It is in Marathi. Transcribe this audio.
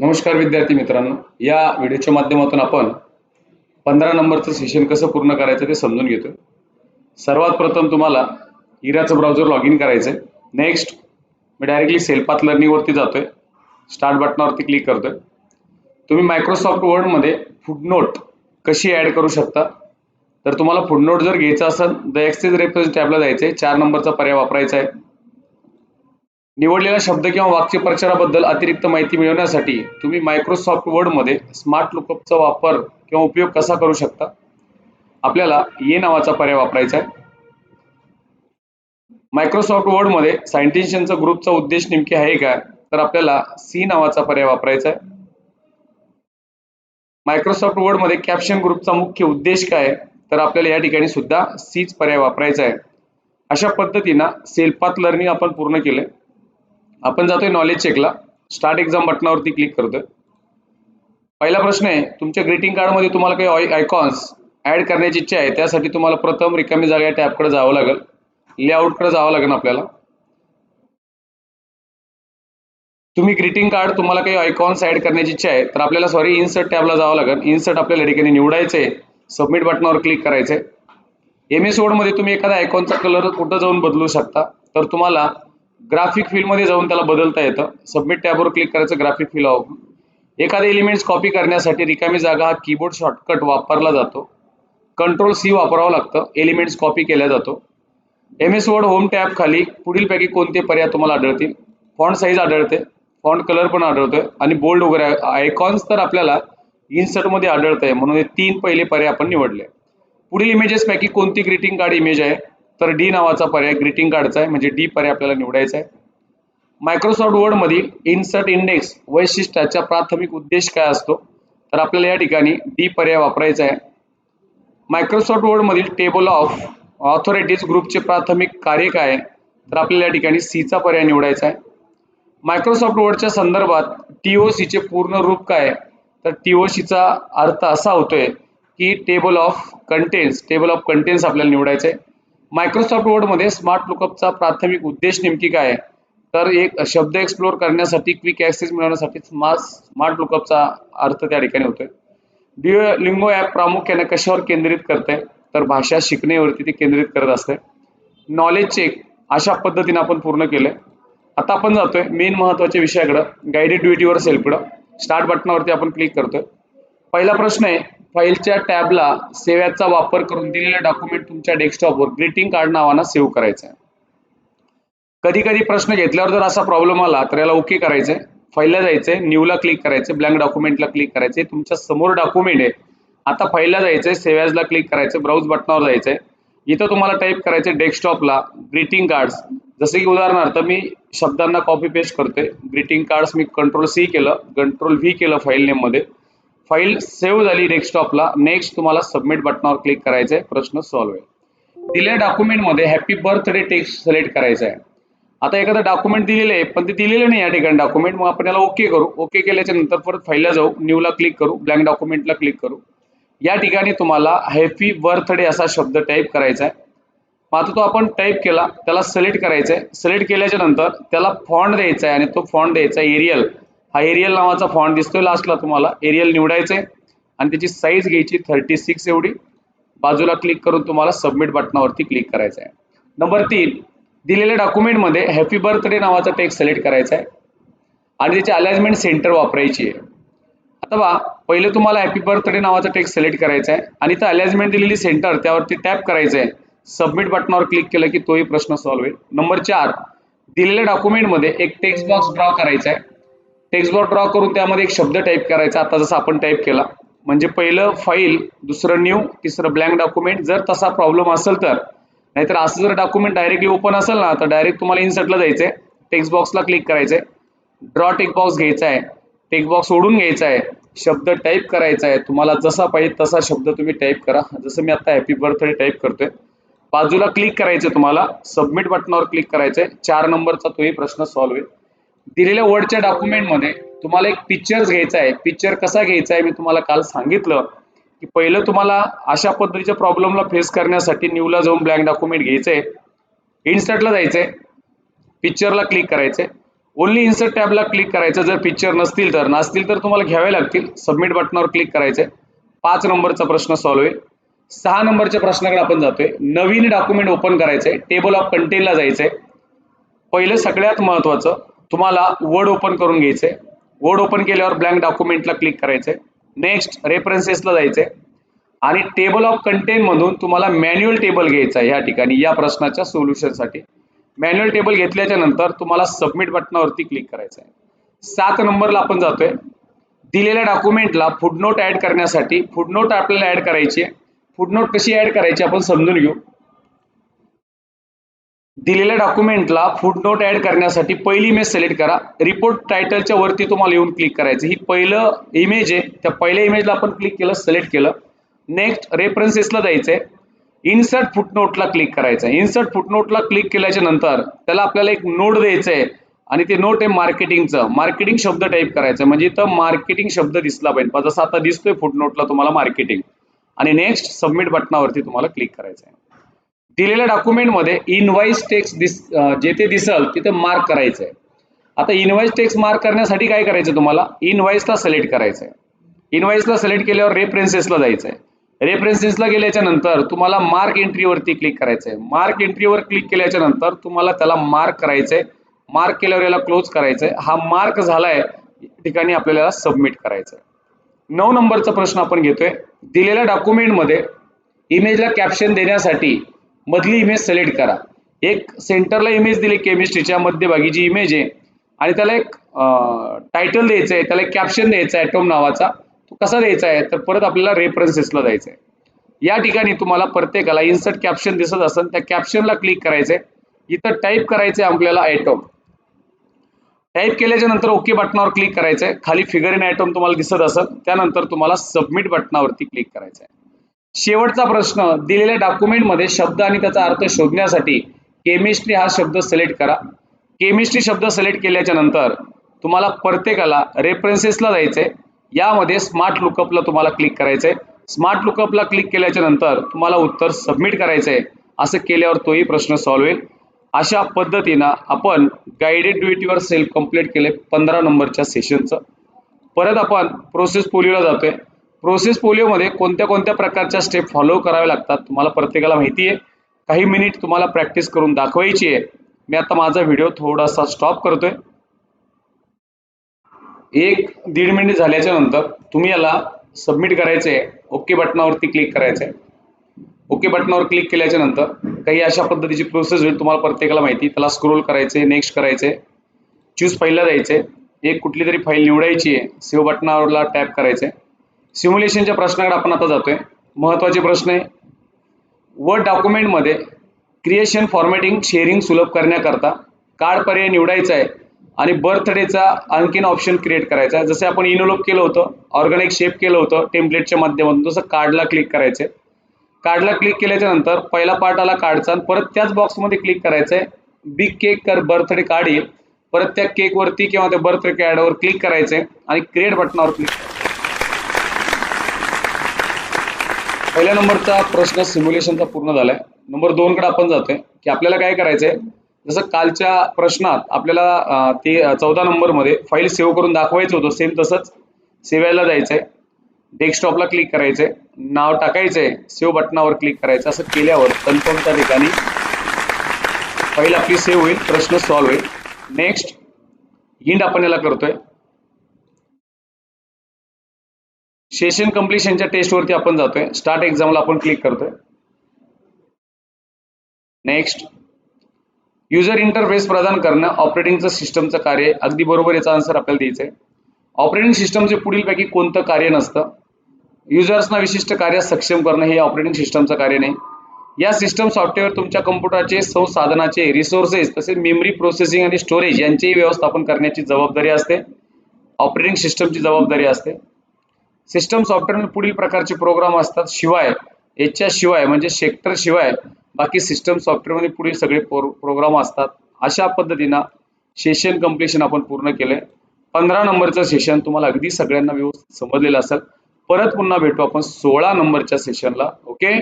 नमस्कार विद्यार्थी मित्रांनो. या व्हिडिओच्या माध्यमातून आपण पंधरा नंबरचं सेशन कसं पूर्ण करायचं ते समजून घेतो सर्वात प्रथम तुम्हाला इराचं ब्राउझर लॉग इन करायचं आहे नेक्स्ट मी डायरेक्टली सेल्फात लर्निंगवरती जातोय स्टार्ट बटनावरती क्लिक करतोय. तुम्ही मायक्रोसॉफ्ट वर्डमध्ये फुडनोट कशी ॲड करू शकता? तर तुम्हाला फुडनोट जर घ्यायचं असेल द एक्सेस रेफरन्स टॅबला जायचं आहे चार नंबरचा पर्याय वापरायचा आहे. निवडलेला शब्द किंवा वाक्य प्रचाराबद्दल अतिरिक्त माहिती मिळवण्यासाठी तुम्ही मायक्रोसॉफ्ट वर्डमध्ये स्मार्ट लुकअपचा वापर किंवा उपयोग कसा करू शकता? आपल्याला ये नावाचा पर्याय वापरायचा आहे. मायक्रोसॉफ्ट वर्डमध्ये सायंटिशियनचा ग्रुपचा उद्देश नेमके आहे का? तर आपल्याला सी नावाचा पर्याय वापरायचा आहे. मायक्रोसॉफ्ट वर्डमध्ये कॅप्शन ग्रुपचा मुख्य उद्देश काय तर आपल्याला या ठिकाणी सुद्धा सीच पर्याय वापरायचा आहे. अशा पद्धतीनं सेल्फात लर्निंग आपण पूर्ण केलंय. आपण जातोय नॉलेज चेकला स्टार्ट एक्झाम बटनावरती क्लिक करतोय. पहिला प्रश्न आहे तुमच्या ग्रीटिंग कार्डमध्ये तुम्हाला काही आयकॉन्स ऍड करण्याची इच्छा आहे त्यासाठी तुम्हाला प्रथम रिकामी जागा या टॅबकडे जावं लागेल. लेआउटकडे जावं लागेल आपल्याला. तुम्ही ग्रीटिंग कार्ड तुम्हाला काही आयकॉन्स ऍड करण्याची इच्छा आहे तर आपल्याला सॉरी इन्सर्ट टॅबला जावं लागेल. इन्सर्ट आपल्याला ठिकाणी निवडायचे सबमिट बटनावर क्लिक करायचे एम एस वर्डमध्ये तुम्ही एखाद्या आयकॉनचा कलर कुठं जाऊन बदलू शकता तर तुम्हाला ग्राफिक फील्डमध्ये जाऊन त्याला बदलता येतं. सबमिट टॅबवर क्लिक करायचं ग्राफिक फील एखादे एलिमेंट्स कॉपी करण्यासाठी रिकामी जागा हा कीबोर्ड शॉर्टकट वापरला जातो. कंट्रोल सी वापरावं लागतं. एलिमेंट्स कॉपी केल्या जातो. M S word home tab खाली पुढीलपैकी कोणते पर्याय तुम्हाला आढळतील? फॉन्ट साईज आढळते. फॉन्ट कलर पण आढळतोय. आणि बोल्ड वगैरे आयकॉन्स तर आपल्याला इन्सर्टमध्ये आढळत आहे म्हणून हे तीन पहिले पर्याय आपण निवडले. पुढील इमेजेस पैकी कोणती ग्रीटिंग कार्ड इमेज आहे? तर डी नावाचा पर्याय ग्रीटिंग कार्डचा आहे. म्हणजे डी पर्याय आपल्याला निवडायचा आहे. मायक्रोसॉफ्ट वर्ड मधील इन्सर्ट इंडेक्स वैशिष्ट्याचा प्राथमिक उद्देश काय असतो? तर आपल्याला या ठिकाणी डी पर्याय वापरायचा आहे. मायक्रोसॉफ्ट वर्ड मधील टेबल ऑफ ऑथॉरिटीज ग्रुपचे प्राथमिक कार्य काय आहे? तर आपल्याला या ठिकाणी सीचा पर्याय निवडायचा आहे. मायक्रोसॉफ्ट वर्डच्या संदर्भात टीओसीचे पूर्ण रूप काय आहे? तर टीओसीचा अर्थ असा होतोय की table of contents table of contents आपल्याला निवडायचं आहे. मायक्रोसॉफ्ट वर्डमध्ये स्मार्ट लुकअपचा प्राथमिक उद्देश नेमकी काय आहे? तर एक शब्द एक्सप्लोर करण्यासाठी क्विक ॲक्सेस मिळवण्यासाठी स्मार्ट स्मार्ट लुकअपचा अर्थ त्या ठिकाणी होतोय. डिओ लिंगो ॲप प्रामुख्याने कशावर केंद्रित करते तर भाषा शिकण्यावरती ते केंद्रित करत असते नॉलेज चेक अशा पद्धतीने आपण पूर्ण केलंय. आता आपण जातोय मेन महत्त्वाच्या विषयाकडं. गायडेड ड्युटीवर सेल्फकडं स्टार्ट बटनावरती आपण क्लिक करतोय. पहिला प्रश्न आहे फाईलच्या टॅबला सेव्याचा वापर करून दिलेले डॉक्युमेंट तुमच्या डेस्कटॉपवर ग्रीटिंग कार्ड नावानं सेव्ह करायचं आहे. कधी कधी प्रश्न घेतल्यावर जर असा प्रॉब्लेम आला तर याला ओके करायचंय. फाईलला जायचंय न्यूला क्लिक करायचं ब्लँक डॉक्युमेंटला क्लिक करायचंय. तुमच्यासमोर डॉक्युमेंट आहे. आता फाईलला जायचंय सेव्याजला क्लिक करायचं ब्राउज बटनावर जायचंय. इथं तुम्हाला टाईप करायचं डेस्कटॉपला ग्रीटिंग कार्ड्स. जसे की उदाहरणार्थ मी शब्दांना कॉपी पेस्ट करतोय. ग्रीटिंग कार्ड्स मी कंट्रोल सी केलं कंट्रोल व्ही केलं फाईल नेममध्ये. फाईल सेव्ह झाली डेस्कटॉपला नेक्स्ट तुम्हाला सबमिट बटनावर क्लिक करायचं आहे प्रश्न सॉल्व्ह आहे दिलेल्या डॉक्युमेंटमध्ये हॅपी बर्थडे टेक्स्ट सिलेक्ट करायचा आहे आता एखादं डॉक्युमेंट दिलेलं आहे पण ते दिलेलं नाही या ठिकाणी डॉक्युमेंट मग आपण याला ओके करू. ओके केल्याच्यानंतर परत फाईलला जाऊ न्यूला क्लिक करू ब्लँक डॉक्युमेंटला क्लिक करू. या ठिकाणी तुम्हाला हॅपी बर्थडे असा शब्द टाईप करायचा आहे मग आता तो आपण टाईप केला त्याला सिलेक्ट करायचा आहे सिलेक्ट केल्याच्यानंतर त्याला फॉन्ट द्यायचा आहे आणि तो फॉन्ट द्यायचा आहे एरियल. हा एरियल नावाचा फॉन्ट दिसतोय लास्टला तुम्हाला. एरियल निवडायचं आहे आणि त्याची साईज घ्यायची थर्टी सिक्स एवढी. बाजूला क्लिक करून तुम्हाला सबमिट बटनावरती क्लिक करायचं आहे नंबर तीन दिलेल्या डॉक्युमेंटमध्ये हॅपी बर्थडे नावाचा टेक्स्ट सिलेक्ट करायचा आहे आणि त्याची अलाइनमेंट सेंटर वापरायची आहे. आता बा पहिले तुम्हाला हॅपी बर्थडे नावाचा टेक्स्ट सिलेक्ट करायचा आहे आणि तर अलाइनमेंट दिलेली सेंटर त्यावरती टॅप करायचं आहे सबमिट बटनावर क्लिक केलं की तोही प्रश्न सॉल्व्ह होईल. नंबर चार दिलेल्या डॉक्युमेंटमध्ये एक टेक्स्ट बॉक्स ड्रॉ करायचा आहे टेक्स्ट बॉक्स ड्रॉ करून त्यामध्ये एक शब्द टाईप करायचा. आता जसं आपण टाईप केला म्हणजे पहिलं फाईल दुसरं न्यू तिसरं ब्लँक डॉक्युमेंट जर तसा प्रॉब्लेम असेल तर नाहीतर असं जर डॉक्युमेंट डायरेक्टली ओपन असेल ना तर डायरेक्ट तुम्हाला इन्सर्टला जायचं आहे टेक्स्ट बॉक्सला क्लिक करायचंय. ड्रॉ टेक्स्ट बॉक्स घ्यायचा आहे टेक्स्ट बॉक्स ओढून घ्यायचा आहे शब्द टाईप करायचा आहे तुम्हाला जसा पाहिजे तसा शब्द तुम्ही टाईप करा. जसं मी आता हॅपी बर्थडे टाईप करतोय. बाजूला क्लिक करायचं तुम्हाला. सबमिट बटनावर क्लिक करायचंय. चार नंबरचा तोही प्रश्न सॉल्व्ह होईल. दिलेल्या वर्डच्या डॉक्युमेंटमध्ये तुम्हाला एक पिक्चर्स घ्यायचा आहे. पिक्चर कसा घ्यायचा आहे? मी तुम्हाला काल सांगितलं की पहिलं तुम्हाला अशा पद्धतीच्या प्रॉब्लेमला फेस करण्यासाठी न्यूला जाऊन ब्लँक डॉक्युमेंट घ्यायचंय. इन्स्टंटला जायचंय. पिक्चरला क्लिक करायचंय. ओनली इन्सर्ट टॅबला क्लिक करायचं. जर पिक्चर नसतील तर. नसतील तर तुम्हाला घ्यावे लागतील. सबमिट बटनावर क्लिक करायचंय. पाच नंबरचा प्रश्न सॉल्व्ह होईल. सहा नंबरच्या प्रश्नाकडे आपण जातोय. नवीन डॉक्युमेंट ओपन करायचंय. टेबल ऑफ कंटेनला जायचंय. पहिलं सगळ्यात महत्वाचं तुम्हाला वर्ड ओपन करून घ्यायचंय वर्ड ओपन केल्यावर ब्लँक डॉक्युमेंटला क्लिक करायचंय नेक्स्ट रेफरन्सेसला जायचंय आणि टेबल ऑफ कंटेंट मधून तुम्हाला मॅन्युअल टेबल घ्यायचा आहे या ठिकाणी या प्रश्नाच्या सोल्युशनसाठी मॅन्युअल टेबल घेतल्याच्या नंतर तुम्हाला सबमिट बटनावरती क्लिक करायचं आहे सात नंबरला आपण जातोय. दिलेल्या डॉक्युमेंटला फुडनोट ऍड करण्यासाठी फुडनोट आपल्याला ऍड करायची आहे. फुडनोट कशी ऍड करायची आपण समजून घेऊ. दिलेल्या डॉक्युमेंटला फुटनोट ऍड करण्यासाठी पहिली इमेज सिलेक्ट करा. रिपोर्ट टायटलच्या वरती तुम्हाला येऊन क्लिक करायचं. ही पहिलं इमेज आहे. त्या पहिल्या इमेजला आपण क्लिक केलं सिलेक्ट केलं. नेक्स्ट रेफरन्सेसला जायचंय. इन्सर्ट फुटनोटला क्लिक करायचं इन्सर्ट फुटनोटला क्लिक केल्याच्यानंतर त्याला आपल्याला एक नोट द्यायचं आहे. आणि ते नोट आहे मार्केटिंगचं मार्केटिंग शब्द टाईप करायचं म्हणजे इथं मार्केटिंग शब्द दिसला पाहिजे. जसं आता दिसतोय फुटनोटला तुम्हाला मार्केटिंग आणि नेक्स्ट सबमिट बटनावरती तुम्हाला क्लिक करायचं आहे. दिलेल्या डॉक्युमेंटमध्ये इनवाइस टेक्स्ट दिस जेथे दिसल तिथे मार्क करायचं आहे आता इनव्हाईस टेक्स्ट मार्क करण्यासाठी काय करायचं तुम्हाला? इनवाइसला सिलेक्ट करायचं आहे इनवाइसला सिलेक्ट केल्यावर रेफरन्सेसला जायचं आहे रेफरन्सेसला गेल्याच्यानंतर तुम्हाला मार्क एंट्रीवरती क्लिक करायचं आहे मार्क एंट्रीवर क्लिक केल्याच्यानंतर तुम्हाला त्याला मार्क करायचं आहे मार्क केल्यावर याला क्लोज करायचं आहे हा मार्क झालाय ठिकाणी आपल्याला सबमिट करायचं आहे नऊ नंबरचा प्रश्न आपण घेतोय. दिलेल्या डॉक्युमेंटमध्ये इमेजला कॅप्शन देण्यासाठी मधली इमेज सिलेक्ट करा. एक सेंटरला इमेज दिली केमिस्ट्रीच्या मध्यभागी जी इमेज आहे. आणि त्याला एक टायटल द्यायचं आहे त्याला एक कॅप्शन द्यायचा आहे ॲटोम नावाचा. तो कसा द्यायचा आहे? तर परत आपल्याला रेफरन्सेसला जायचं आहे. या ठिकाणी तुम्हाला प्रत्येकाला इन्सर्ट कॅप्शन दिसत असेल त्या कॅप्शनला क्लिक करायचंय. इथं टाईप करायचंय आपल्याला ॲटोम टाईप केल्याच्यानंतर ओके बटनावर क्लिक करायचं आहे खाली फिगर इन ॲटोम तुम्हाला दिसत असेल. त्यानंतर तुम्हाला सबमिट बटनावरती क्लिक करायचं आहे शेवटचा प्रश्न दिलेल्या डॉक्युमेंटमध्ये शब्द आणि त्याचा अर्थ शोधण्यासाठी केमिस्ट्री हा शब्द सिलेक्ट करा. केमिस्ट्री शब्द सिलेक्ट केल्याच्यानंतर तुम्हाला प्रत्येकाला रेफरन्सेसला जायचंय. यामध्ये स्मार्ट लुकअपला तुम्हाला क्लिक करायचंय. स्मार्ट लुकअपला क्लिक केल्याच्यानंतर तुम्हाला उत्तर सबमिट करायचंय. असं केल्यावर तोही प्रश्न सॉल्व्ह होईल. अशा पद्धतीनं आपण guided do it yourself complete केले पंधरा नंबरच्या सेशनचं परत आपण प्रोसेस पोलिओला जातोय. प्रोसेस पोलिओमध्ये कोणत्या कोणत्या प्रकारच्या स्टेप फॉलो कराव्या लागतात तुम्हाला प्रत्येकाला माहिती आहे. काही मिनिट तुम्हाला प्रॅक्टिस करून दाखवायची आहे. मी आता माझा व्हिडिओ थोडासा स्टॉप करतोय. एक दीड मिनिट झाल्याच्यानंतर तुम्ही याला सबमिट करायचे ओके बटनावरती क्लिक करायचंय. ओके बटनावर क्लिक केल्याच्यानंतर काही अशा पद्धतीची प्रोसेस होईल तुम्हाला प्रत्येकाला माहिती त्याला स्क्रोल करायचे नेक्स्ट करायचे चूज फाईलला जायचे एक कुठली तरी फाईल निवडायची आहे. सेव्ह बटनावरला टॅप करायचे सिम्युलेशनच्या प्रश्नाकडे आपण आता जातोय. महत्त्वाचे प्रश्न आहे. वर्ड डॉक्युमेंटमध्ये क्रिएशन फॉर्मॅटिंग शेअरिंग सुलभ करण्याकरता कार्ड पर्याय निवडायचा आहे आणि बर्थडेचा आणखीन ऑप्शन क्रिएट करायचा आहे. जसे आपण इनोलोप केलं होतं ऑर्गॅनिक शेप केलं होतं टेम्पलेटच्या माध्यमातून जसं कार्डला क्लिक करायचं आहे कार्डला क्लिक केल्याच्यानंतर पहिला पार्ट आला कार्डचा परत त्याच बॉक्समध्ये क्लिक करायचं आहे बिग केक कर बर्थडे कार्ड येईल. परत त्या केकवरती किंवा त्या बर्थडे कार्डवर क्लिक करायचं आहे आणि क्रिएट बटनावर क्लिक पहिल्या नंबरचा प्रश्न सिम्युलेशनचा पूर्ण झालाय. नंबर दोन कडे आपण जातोय की आपल्याला काय करायचंय? जसं कालच्या प्रश्नात आपल्याला ते चौदा नंबरमध्ये फाईल सेव्ह करून दाखवायचं होतं सेम तसंच सेव्हायला जायचंय. डेस्कटॉपला क्लिक करायचंय नाव टाकायचंय सेव्ह बटनावर क्लिक करायचं असं केल्यावर कन्फर्मच्या ठिकाणी फाईल आपली सेव्ह होईल प्रश्न सॉल्व्ह होईल. नेक्स्ट हिंड आपण याला करतोय. सेशन कम्प्लिशनच्या टेस्टवरती आपण जातोय. स्टार्ट एक्झामला आपण क्लिक करतोय. नेक्स्ट युजर इंटरफेस प्रदान करणं ऑपरेटिंगचं सिस्टमचं कार्य अगदी बरोबर याचा आन्सर आपल्याला द्यायचं आहे. ऑपरेटिंग सिस्टमचे पुढीलपैकी कोणतं कार्य नसतं. युजर्सना विशिष्ट कार्य सक्षम करणं हे ऑपरेटिंग सिस्टमचं कार्य नाही. या सिस्टम सॉफ्टवेअर तुमच्या कम्प्युटरचे संसाधनाचे रिसोर्सेस तसेच मेमरी प्रोसेसिंग आणि स्टोरेज यांचेही व्यवस्थापन करण्याची जबाबदारी असते. ऑपरेटिंग सिस्टमची जबाबदारी असते. सिस्टम सॉफ्टवेअर पुढील प्रकारचे प्रोग्राम असतात. शिवाय याच्या शिवाय म्हणजे सेक्टर शिवाय बाकी सिस्टम सॉफ्टवेअरमध्ये पुढील सगळे प्रोग्राम असतात. अशा पद्धतीनं सेशन कम्प्लिशन आपण पूर्ण केलंय. पंधरा नंबरचं सेशन तुम्हाला अगदी सगळ्यांना व्यवस्थित समजलेलं असेल. परत पुन्हा भेटू आपण सोळा नंबरच्या सेशनला ओके